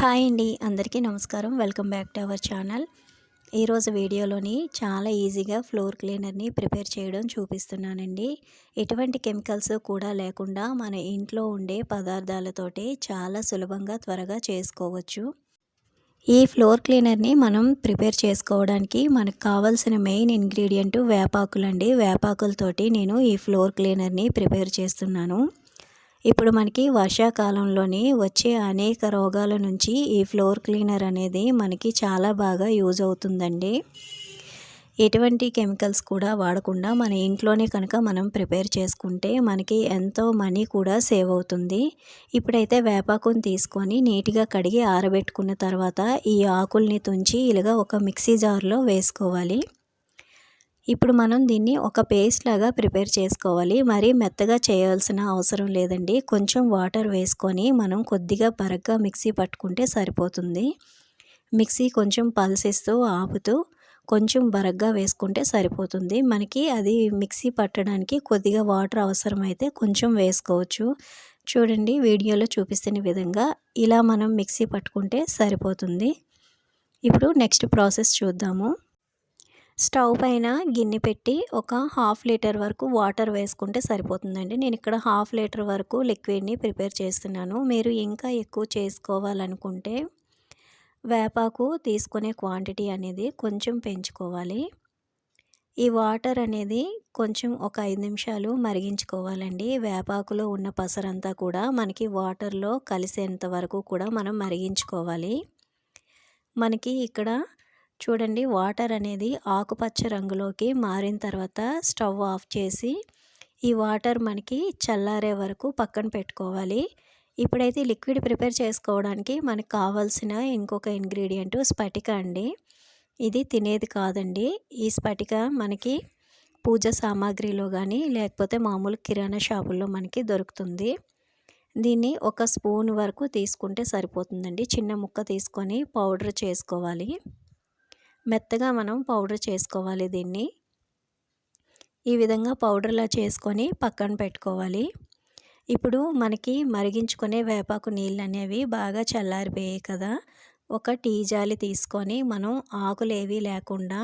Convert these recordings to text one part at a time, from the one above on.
Hi అండి. అందరికీ నమస్కారం. Welcome back to our channel. ఈరోజు వీడియోలోని చాలా ఈజీగా ఫ్లోర్ క్లీనర్ని ప్రిపేర్ చేయడం చూపిస్తున్నానండి. ఎటువంటి కెమికల్స్ కూడా లేకుండా మన ఇంట్లో ఉండే పదార్థాలతోటి చాలా సులభంగా త్వరగా చేసుకోవచ్చు. ఈ ఫ్లోర్ క్లీనర్ని మనం ప్రిపేర్ చేసుకోవడానికి మనకు కావాల్సిన మెయిన్ ఇంగ్రీడియంట్ వేపాకులండి. వేపాకులతోటి నేను ఈ ఫ్లోర్ క్లీనర్ని ప్రిపేర్ చేస్తున్నాను. ఇప్పుడు మనకి వర్షాకాలంలోనే వచ్చే అనేక రోగాల నుంచి ఈ ఫ్లోర్ క్లీనర్ అనేది మనకి చాలా బాగా యూజ్ అవుతుందండి. ఎటువంటి కెమికల్స్ కూడా వాడకుండా మన ఇంట్లోనే కనుక మనం ప్రిపేర్ చేసుకుంటే మనకి ఎంతో మనీ కూడా సేవ్ అవుతుంది. ఇప్పుడైతే వేపాకుని తీసుకొని నీట్గా కడిగి ఆరబెట్టుకున్న తర్వాత ఈ ఆకుల్ని తుంచి ఇలాగా ఒక మిక్సీ జార్లో వేసుకోవాలి. ఇప్పుడు మనం దీన్ని ఒక పేస్ట్ లాగా ప్రిపేర్ చేసుకోవాలి. మరీ మెత్తగా చేయాల్సిన అవసరం లేదండి. కొంచెం వాటర్ వేసుకొని మనం కొద్దిగా బరగ్గా మిక్సీ పట్టుకుంటే సరిపోతుంది. మిక్సీ కొంచెం పల్సిస్తూ ఆపుతూ కొంచెం బరగ్గా వేసుకుంటే సరిపోతుంది. మనకి అది మిక్సీ పట్టడానికి కొద్దిగా వాటర్ అవసరమైతే కొంచెం వేసుకోవచ్చు. చూడండి వీడియోలో చూపిస్తున్న విధంగా ఇలా మనం మిక్సీ పట్టుకుంటే సరిపోతుంది. ఇప్పుడు నెక్స్ట్ ప్రాసెస్ చూద్దాము. స్టవ్ పైన గిన్నె పెట్టి ఒక హాఫ్ లీటర్ వరకు వాటర్ వేసుకుంటే సరిపోతుందండి. నేను ఇక్కడ హాఫ్ లీటర్ వరకు లిక్విడ్ని ప్రిపేర్ చేస్తున్నాను. మీరు ఇంకా ఎక్కువ చేసుకోవాలనుకుంటే వేపాకు తీసుకునే క్వాంటిటీ అనేది కొంచెం పెంచుకోవాలి. ఈ వాటర్ అనేది కొంచెం ఒక ఐదు నిమిషాలు మరిగించుకోవాలండి. వేపాకులో ఉన్న పసరంతా కూడా మనకి వాటర్లో కలిసేంత వరకు కూడా మనం మరిగించుకోవాలి. మనకి ఇక్కడ చూడండి వాటర్ అనేది ఆకుపచ్చ రంగులోకి మారిన తర్వాత స్టవ్ ఆఫ్ చేసి ఈ వాటర్ మనకి చల్లారే వరకు పక్కన పెట్టుకోవాలి. ఇప్పుడైతే లిక్విడ్ ప్రిపేర్ చేసుకోవడానికి మనకు కావాల్సిన ఇంకొక ఇంగ్రీడియంట్ స్ఫటిక అండి. ఇది తినేది కాదండి. ఈ స్ఫటిక మనకి పూజ సామాగ్రిలో కానీ లేకపోతే మామూలు కిరాణా షాపుల్లో మనకి దొరుకుతుంది. దీన్ని ఒక స్పూన్ వరకు తీసుకుంటే సరిపోతుందండి. చిన్న ముక్క తీసుకొని పౌడర్ చేసుకోవాలి. మెత్తగా మనం పౌడర్ చేసుకోవాలి దీన్ని. ఈ విధంగా పౌడర్లా చేసుకొని పక్కన పెట్టుకోవాలి. ఇప్పుడు మనకి మరిగించుకునే వేపాకు నీళ్ళు అనేవి బాగా చల్లారిపోయాయి కదా. ఒక టీ జాలి తీసుకొని మనం ఆకులు ఏవి లేకుండా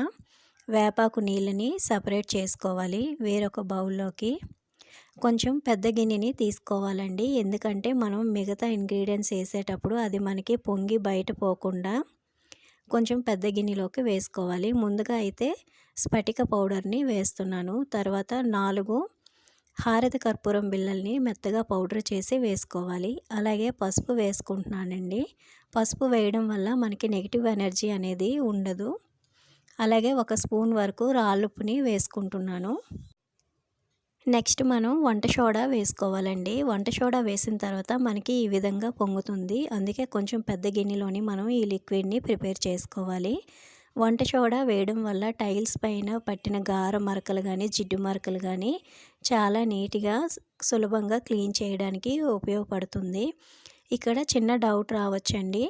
వేపాకు నీళ్ళని సపరేట్ చేసుకోవాలి వేరొక బౌల్లోకి. కొంచెం పెద్ద గిన్నెని తీసుకోవాలండి. ఎందుకంటే మనం మిగతా ఇంగ్రీడియంట్స్ వేసేటప్పుడు అది మనకి పొంగి బయట పోకుండా కొంచెం పెద్ద గిన్నెలోకి వేసుకోవాలి. ముందుగా అయితే స్ఫటిక పౌడర్ని వేస్తున్నాను. తర్వాత నాలుగు హారత కర్పూరం బిళ్ళల్ని మెత్తగా పౌడర్ చేసి వేసుకోవాలి. అలాగే పసుపు వేసుకుంటున్నానండి. పసుపు వేయడం వల్ల మనకి నెగిటివ్ ఎనర్జీ అనేది ఉండదు. అలాగే ఒక స్పూన్ వరకు రాళ్ళుప్పుని వేసుకుంటున్నాను. నెక్స్ట్ మనం వంట సోడా వేసుకోవాలండి. వంట సోడా వేసిన తర్వాత మనకి ఈ విధంగా పొంగుతుంది. అందుకే కొంచెం పెద్ద గిన్నెలోని మనం ఈ లిక్విడ్ని ప్రిపేర్ చేసుకోవాలి. వంట సోడా వేయడం వల్ల టైల్స్ పైన పట్టిన గార మరకలు కానీ జిడ్డు మరకలు కానీ చాలా నీట్గా సులభంగా క్లీన్ చేయడానికి ఉపయోగపడుతుంది. ఇక్కడ చిన్న డౌట్ రావచ్చండి.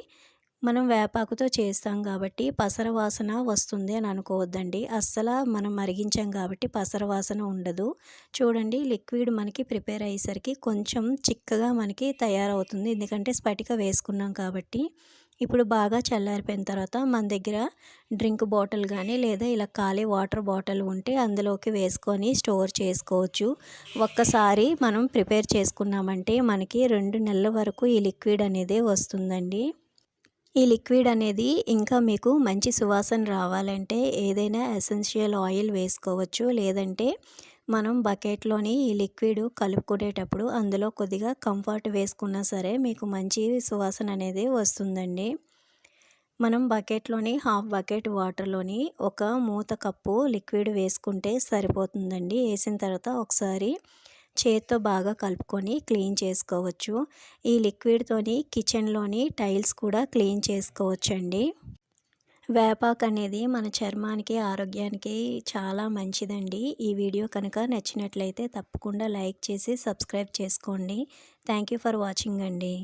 మనం వేపాకుతో చేస్తాం కాబట్టి పసర వాసన వస్తుంది అని అనుకోవద్దండి. అస్సలు మనం మరిగించాం కాబట్టి పసర వాసన ఉండదు. చూడండి లిక్విడ్ మనకి ప్రిపేర్ అయ్యేసరికి కొంచెం చిక్కగా మనకి తయారవుతుంది. ఎందుకంటే స్పటిక వేసుకున్నాం కాబట్టి ఇప్పుడు బాగా చల్లారిపోయిన తర్వాత మన దగ్గర డ్రింక్ బాటిల్ కానీ లేదా ఇలా ఖాళీ వాటర్ బాటిల్ ఉంటే అందులోకి వేసుకొని స్టోర్ చేసుకోవచ్చు. ఒక్కసారి మనం ప్రిపేర్ చేసుకున్నామంటే మనకి రెండు నెలల వరకు ఈ లిక్విడ్ అనేది వస్తుందండి. ఈ లిక్విడ్ అనేది ఇంకా మీకు మంచి సువాసన రావాలంటే ఏదైనా ఎసెన్షియల్ ఆయిల్ వేసుకోవచ్చు. లేదంటే మనం బకెట్లోని ఈ లిక్విడ్ కలుపుకునేటప్పుడు అందులో కొద్దిగా కంఫర్ట్ వేసుకున్నా సరే మీకు మంచి సువాసన అనేది వస్తుందండి. మనం బకెట్లోని హాఫ్ బకెట్ వాటర్లోని ఒక మూత కప్పు లిక్విడ్ వేసుకుంటే సరిపోతుందండి. వేసిన తర్వాత ఒకసారి చేత్తో బాగా కలుపుకొని క్లీన్ చేసుకోవచ్చు. ఈ లిక్విడ్తోని కిచెన్లోని టైల్స్ కూడా క్లీన్ చేసుకోవచ్చండి. వేపాక్ అనేది మన చర్మానికి ఆరోగ్యానికి చాలా మంచిదండి. ఈ వీడియో కనుక నచ్చినట్లయితే తప్పకుండా లైక్ చేసి సబ్స్క్రైబ్ చేసుకోండి. థ్యాంక్ యూ ఫర్ వాచింగ్ అండి.